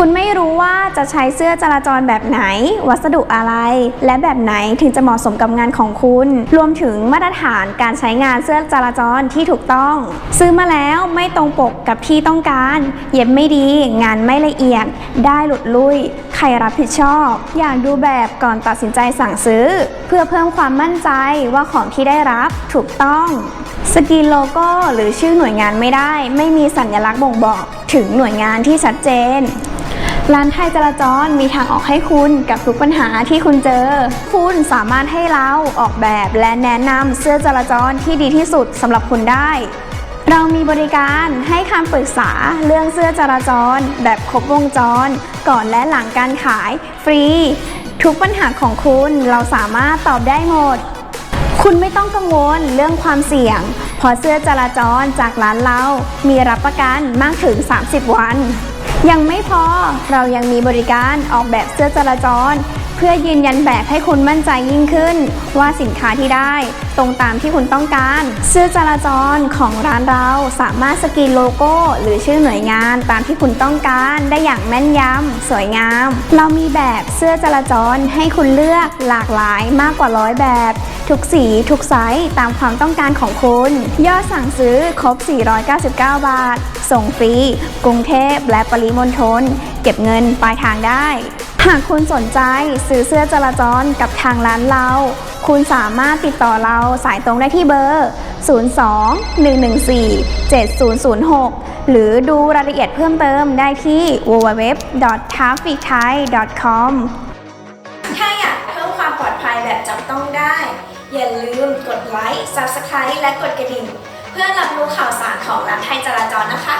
คุณไม่รู้ว่าจะใช้เสื้อจราจรแบบไหน วัสดุอะไร และแบบไหนถึงจะเหมาะสมกับงานของคุณ รวมถึงมาตรฐานการใช้งานเสื้อจราจรที่ถูกต้อง ซื้อมาแล้วไม่ตรงปกกับที่ต้องการ เย็บไม่ดี งานไม่ละเอียด ได้หลุดลุย ใครรับผิดชอบ อยากดูแบบก่อนตัดสินใจสั่งซื้อ เพื่อเพิ่มความมั่นใจว่าของที่ได้รับถูกต้องสกรีนโลโก้หรือชื่อหน่วยงานไม่ได้ ไม่มีสัญลักษณ์บ่งบอกถึงหน่วยงานที่ชัดเจน ร้านไทยจราจรมีทางออกให้คุณกับทุกปัญหาที่คุณเจอ คุณสามารถให้เราออกแบบและแนะนำเสื้อจราจรที่ดีที่สุดสำหรับคุณได้ เรามีบริการให้คำปรึกษาเรื่องเสื้อจราจร แบบครบวงจร ก่อนและหลังการขายฟรี ทุกปัญหาของคุณเราสามารถตอบได้หมด คุณไม่ต้องกังวลเรื่องความเสี่ยงเพราะเสื้อจราจรจากร้านเรา มีรับประกันมากถึง 30 วัน ยังไม่พอเรายังมีบริการออกแบบเสื้อจราจร เพื่อยืนยันแบบให้คุณมั่นใจยิ่งขึ้น ว่าสินค้าที่ได้ตรงตามที่คุณต้องการเสื้อจราจรของร้านเราสามารถสกรีนโลโก้ หรือชื่อหน่วยงานตามที่คุณต้องการได้อย่างแม่นยำสวยงาม เรามีแบบเสื้อจราจรให้คุณเลือกหลากหลายมากกว่าร้อยแบบ ทุกสี ทุกไซส์ตามความต้องการของคุณ ยอดสั่งซื้อครบ 499 บาท ส่งฟรี กรุงเทพและปริมณฑลเก็บเงินปลายทางได้ หากคุณสนใจซื้อเสื้อจราจรกับทางร้านเรา คุณสามารถติดต่อเราสายตรงได้ที่เบอร์ 02 114 7006 หรือดูรายละเอียดเพิ่มเติมได้ที่ www.trafficthai.com ถ้าอยากเพิ่มความปลอดภัยแบบจับต้องได้ อย่าลืมกดไลค์ Subscribe และกดกระดิ่ง เพื่อรับรู้ข่าวสารของร้านไทยจราจรนะคะ